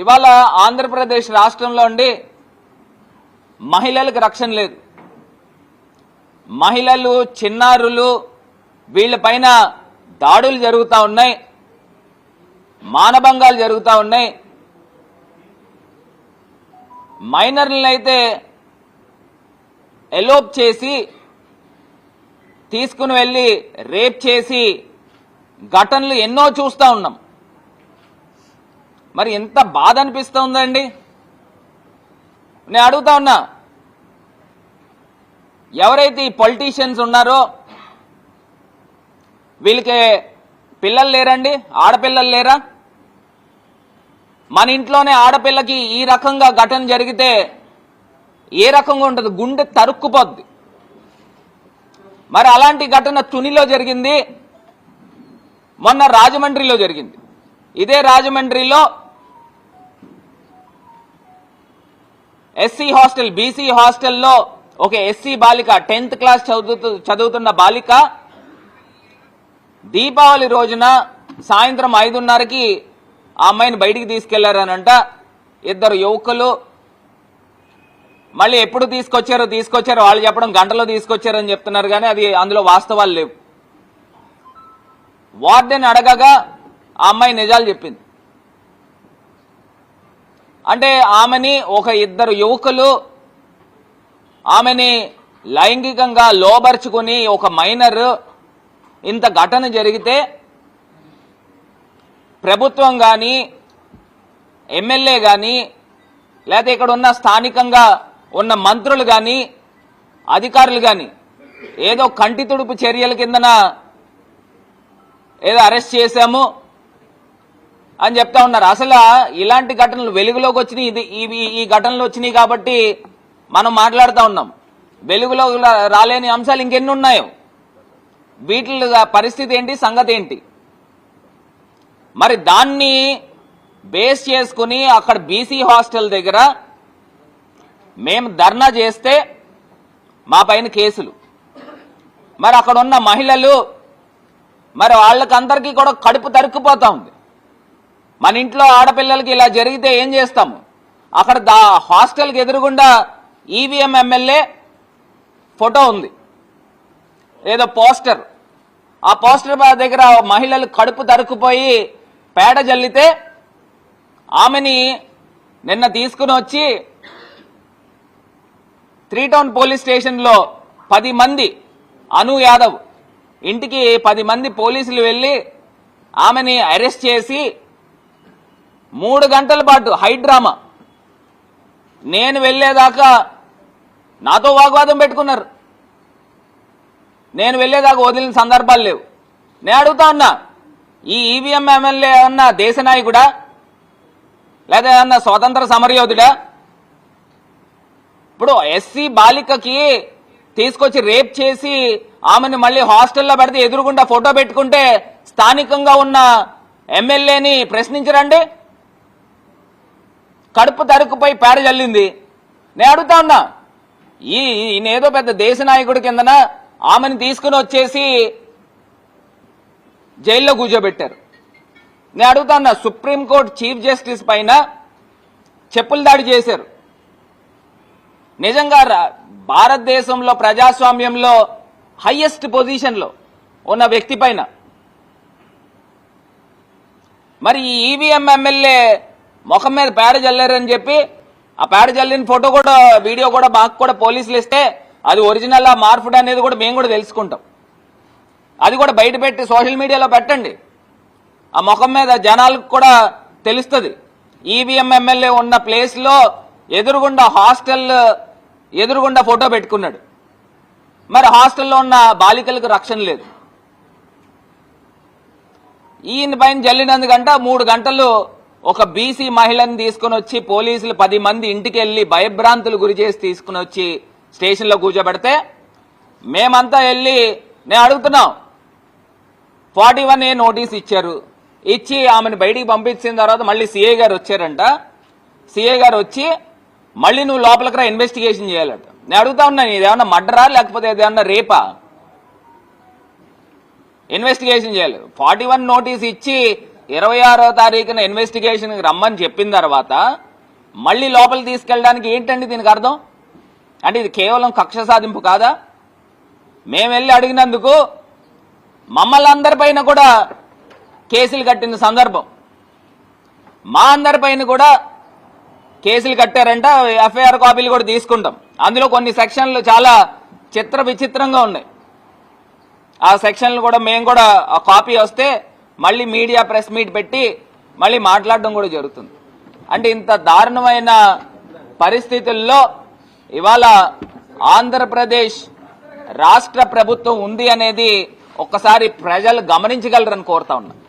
ఇవాళ ఆంధ్రప్రదేశ్ రాష్ట్రంలో ఉండి మహిళలకు రక్షణ లేదు. మహిళలు చిన్నారులు వీళ్ళపైన దాడులు జరుగుతూ ఉన్నాయి. మానభంగాలు జరుగుతూ ఉన్నాయి. మైనర్లనైతే అయితే ఎలోప్ చేసి తీసుకుని వెళ్ళి రేప్ చేసి ఘటనలు ఎన్నో చూస్తూ ఉన్నాం. మరి ఎంత బాధ అనిపిస్తుందండి? నేను అడుగుతా ఉన్నా. ఎవరైతే ఈ పొలిటీషియన్స్ ఉన్నారో వీళ్ళకి పిల్లలు లేరండి? ఆడపిల్లలు లేరా? మన ఇంట్లోనే ఆడపిల్లకి ఈ రకంగా ఘటన జరిగితే ఏ రకంగా ఉంటుంది? గుండె తరుక్కుపోద్ది. మరి అలాంటి ఘటన తునిలో జరిగింది. మొన్న రాజమండ్రిలో జరిగింది. ఇదే రాజమండ్రిలో ఎస్సీ హాస్టల్ బీసీ హాస్టల్లో ఒక ఎస్సీ బాలిక టెన్త్ క్లాస్ చదువుతూ చదువుతున్న బాలిక దీపావళి రోజున సాయంత్రం ఐదున్నరకి ఆ అమ్మాయిని బయటికి తీసుకెళ్ళారనంట. ఇద్దరు యువకులు మళ్ళీ ఎప్పుడు తీసుకొచ్చారో తీసుకొచ్చారో వాళ్ళు చెప్పడం గంటలో తీసుకొచ్చారని చెప్తున్నారు కానీ అది అందులో వాస్తవాలు లేవు. వార్డెన్ అడగగా ఆ అమ్మాయి నిజాలు చెప్పింది. అంటే ఆమెని ఒక ఇద్దరు యువకులు ఆమెని లైంగికంగా లోబర్చుకుని ఒక మైనర్. ఇంత ఘటన జరిగితే ప్రభుత్వం కానీ ఎమ్మెల్యే కానీ లేకపోతే ఇక్కడ ఉన్న స్థానికంగా ఉన్న మంత్రులు కానీ అధికారులు కానీ ఏదో కంటి తుడుపు చర్యల కిందన ఏదో అరెస్ట్ చేశాము. అని చెప్తా ఉన్నారు. అసలు ఇలాంటి ఘటనలు వెలుగులోకి వచ్చినాయి. ఇది ఇవి ఈ ఘటనలు వచ్చినాయి కాబట్టి మనం మాట్లాడుతూ ఉన్నాం. వెలుగులో రాలేని అంశాలు ఇంకెన్ని ఉన్నాయో? వీటి పరిస్థితి ఏంటి? సంగతి ఏంటి? మరి దాన్ని బేస్ చేసుకుని అక్కడ బీసీ హాస్టల్ దగ్గర మేము ధర్నా చేస్తే మా పైన కేసులు. మరి అక్కడ ఉన్న మహిళలు మరి వాళ్ళకందరికీ కూడా కడుపు తరుక్కుపోతా ఉంది. మన ఇంట్లో ఆడపిల్లలకి ఇలా జరిగితే ఏం చేస్తాము అక్కడ దా హాస్టల్కి ఎదురుగుండా ఈవీఎం ఎమ్మెల్యే ఫోటో ఉంది. ఏదో పోస్టర్. ఆ పోస్టర్ దగ్గర మహిళలు కడుపు తరుక్కుపోయి పేడ జల్లితే ఆమెని నిన్న తీసుకుని వచ్చి త్రీ టౌన్ పోలీస్ స్టేషన్లో పది మంది అను యాదవ్ ఇంటికి పది మంది పోలీసులు వెళ్ళి ఆమెని అరెస్ట్ చేసి మూడు గంటల పాటు హై డ్రామా. నేను వెళ్ళేదాకా నాతో వాగ్వాదం పెట్టుకున్నారు. నేను వెళ్ళేదాకా వదిలిన సందర్భాలు లేవు. నేను అడుగుతా ఉన్నా ఈ ఈవీఎం ఎమ్మెల్యే అన్న దేశ నాయకుడా? లేదా ఏమన్నా స్వతంత్ర సమరయోధుడా? ఇప్పుడు ఎస్సీ బాలికకి తీసుకొచ్చి రేప్ చేసి ఆమెను మళ్ళీ హాస్టల్లో పెడితే ఎదురుగుండా ఫోటో పెట్టుకుంటే స్థానికంగా ఉన్న ఎమ్మెల్యేని ప్రశ్నించరండి? కడుపు తరుకుపై పేడ చల్లింది నేను అడుగుతా ఉన్నా ఈ ఈయనేదో పెద్ద దేశ నాయకుడి కిందన ఆమెను తీసుకుని వచ్చేసి జైల్లో కూర్చోబెట్టారు. నేను అడుగుతా ఉన్నా సుప్రీంకోర్టు చీఫ్ జస్టిస్ పైన చెప్పులు దాడి చేశారు. నిజంగా రా- భారతదేశంలో ప్రజాస్వామ్యంలో హయ్యెస్ట్ పొజిషన్లో ఉన్న వ్యక్తి పైన. మరి ఈవీఎం ఎమ్మెల్యే ముఖం మీద పేడ జల్లారని చెప్పి ఆ పేడ జల్లిన ఫోటో కూడా వీడియో కూడా మాకు కూడా పోలీసులు ఇస్తే అది ఒరిజినల్ మార్పుడ్ అనేది కూడా మేము కూడా తెలుసుకుంటాం. అది కూడా బయట పెట్టి సోషల్ మీడియాలో పెట్టండి. ఆ ముఖం మీద జనాలకు కూడా తెలుస్తుంది. ఈవీఎం ఎమ్మెల్యే ఉన్న ప్లేస్లో ఎదురుగుండా హాస్టల్ ఎదురుగుండా ఫోటో పెట్టుకున్నాడు. మరి హాస్టల్లో ఉన్న బాలికలకు రక్షణ లేదు. ఈయన పైన జల్లినందుకంట మూడు గంటలు ఒక బీసీ మహిళని తీసుకుని వచ్చి పోలీసులు పది మంది ఇంటికి వెళ్ళి భయభ్రాంతులు గురి చేసి తీసుకుని వచ్చి స్టేషన్లో కూర్చోబెడితే మేమంతా వెళ్ళి నేను అడుగుతున్నాం. ఫార్టీ వన్ ఏ నోటీస్ ఇచ్చారు. ఇచ్చి ఆమెను బయటికి పంపించిన తర్వాత మళ్ళీ సిఐ గారు వచ్చారంట. సిఐ గారు వచ్చి మళ్ళీ నువ్వు లోపలికి రా ఇన్వెస్టిగేషన్ చేయాలట. నేను అడుగుతా ఉన్నాను ఇదేమన్నా ఏమన్నా మర్డరా లేకపోతే ఏదైనా రేపా? ఇన్వెస్టిగేషన్ చేయాలి. ఫార్టీ వన్ నోటీస్ ఇచ్చి ఇరవై ఆరో తారీఖున ఇన్వెస్టిగేషన్కి రమ్మని చెప్పిన తర్వాత మళ్ళీ లోపల తీసుకెళ్ళడానికి ఏంటండి దీనికి అర్థం? అంటే ఇది కేవలం కక్ష సాధింపు కాదా? మేము వెళ్ళి అడిగినందుకు మమ్మల్ని అందరిపైన కూడా కేసులు కట్టిన సందర్భం. మా అందరిపైన కూడా కేసులు కట్టారంట ఎఫ్ఐఆర్ కాపీలు కూడా తీసుకుంటాం. అందులో కొన్ని సెక్షన్లు చాలా చిత్ర విచిత్రంగా ఉన్నాయి. ఆ సెక్షన్లు కూడా మేము కూడా ఆ కాపీ వస్తే మళ్ళీ మీడియా ప్రెస్ మీట్ పెట్టి మళ్ళీ మాట్లాడడం కూడా జరుగుతుంది. అంటే ఇంత దారుణమైన పరిస్థితుల్లో ఇవాళ ఆంధ్రప్రదేశ్ రాష్ట్ర ప్రభుత్వం ఉంది అనేది ఒక్కసారి ప్రజలు గమనించగలరని కోరుతా ఉన్నా.